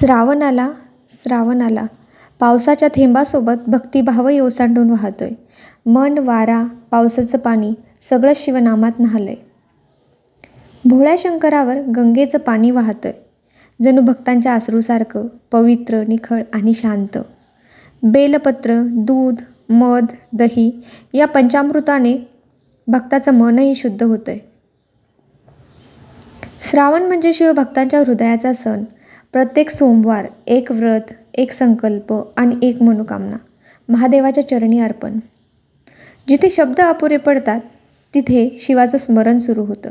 श्रावण आला श्रावण आला पावसाच्या थेंबासोबत भक्तिभावही ओसांडून वाहतोय. मन वारा पावसाचं पाणी सगळं शिवनामात न्हालंय. भोळ्या शंकरावर गंगेचं पाणी वाहतंय. जणू भक्तांच्या आसरूसारखं पवित्र निखळ आणि शांत. बेलपत्र दूध मध दही या पंचामृताने भक्ताचं मनही शुद्ध होतंय. श्रावण म्हणजे शिवभक्तांच्या हृदयाचा सण. प्रत्येक सोमवार एक व्रत एक संकल्प आणि एक मनोकामना. महादेवाच्या चरणी अर्पण. जिथे शब्द अपुरे पडतात तिथे शिवाचं स्मरण सुरू होतं.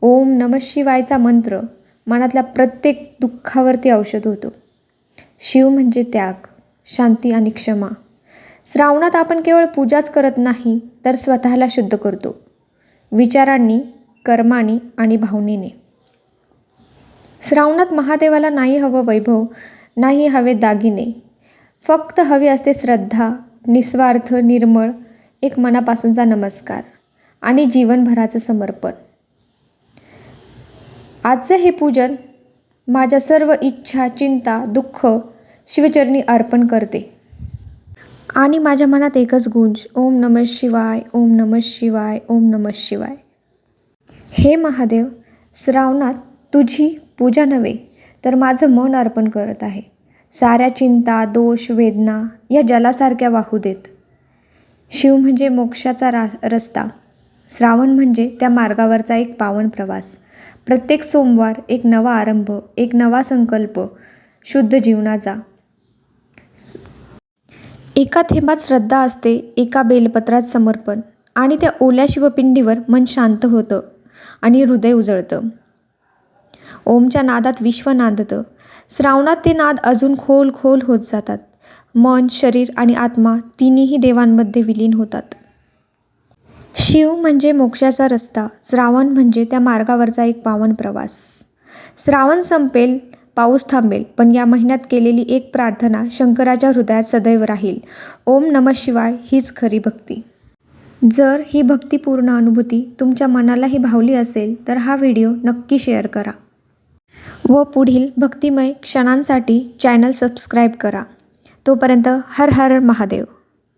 ओम नम शिवायचा मंत्र मनातल्या प्रत्येक दुःखावरती औषध होतो. शिव म्हणजे त्याग शांती आणि क्षमा. श्रावणात आपण केवळ पूजाच करत नाही तर स्वतःला शुद्ध करतो. विचारांनी कर्माने आणि भावनेने. श्रावणात महादेवाला नाही हवं वैभव नाही हवे दागिने. फक्त हवी असते श्रद्धा निस्वार्थ निर्मळ एक मनापासूनचा नमस्कार आणि जीवनभराचं समर्पण. आजचं हे पूजन माझ्या सर्व इच्छा चिंता दुःख शिवचरणी अर्पण करते. आणि माझ्या मनात एकच गुंज ओम नम शिवाय ओम नम शिवाय ओम नम शिवाय. हे महादेव श्रावणात तुझी पूजा नव्हे तर माझं मन अर्पण करत आहे. साऱ्या चिंता दोष वेदना या जलासारख्या वाहू देत. शिव म्हणजे मोक्षाचा रा रस्ता. श्रावण म्हणजे त्या मार्गावरचा एक पावन प्रवास. प्रत्येक सोमवार एक नवा आरंभ एक नवा संकल्प शुद्ध जीवनाचा. एका थेंबात श्रद्धा असते एका बेलपत्रात समर्पण. आणि त्या ओल्या शिवपिंडीवर मन शांत होतं आणि हृदय उजळतं. ओमच्या नादात विश्व नांदतं. श्रावणात ते नाद अजून खोल खोल होत जातात. मन शरीर आणि आत्मा तिन्हीही देवांमध्ये विलीन होतात. शिव म्हणजे मोक्षाचा रस्ता श्रावण म्हणजे त्या मार्गावरचा एक पावन प्रवास. श्रावण संपेल पाऊस थांबेल पण या महिन्यात केलेली एक प्रार्थना शंकराच्या हृदयात सदैव राहील. ओम नम शिवाय हीच खरी भक्ती. जर ही भक्तिपूर्ण अनुभूती तुमच्या मनालाही भावली असेल तर हा व्हिडिओ नक्की शेअर करा. व पुढील भक्तिमय क्षणांसाठी चॅनल सबस्क्राईब करा. तोपर्यंत हर हर महादेव.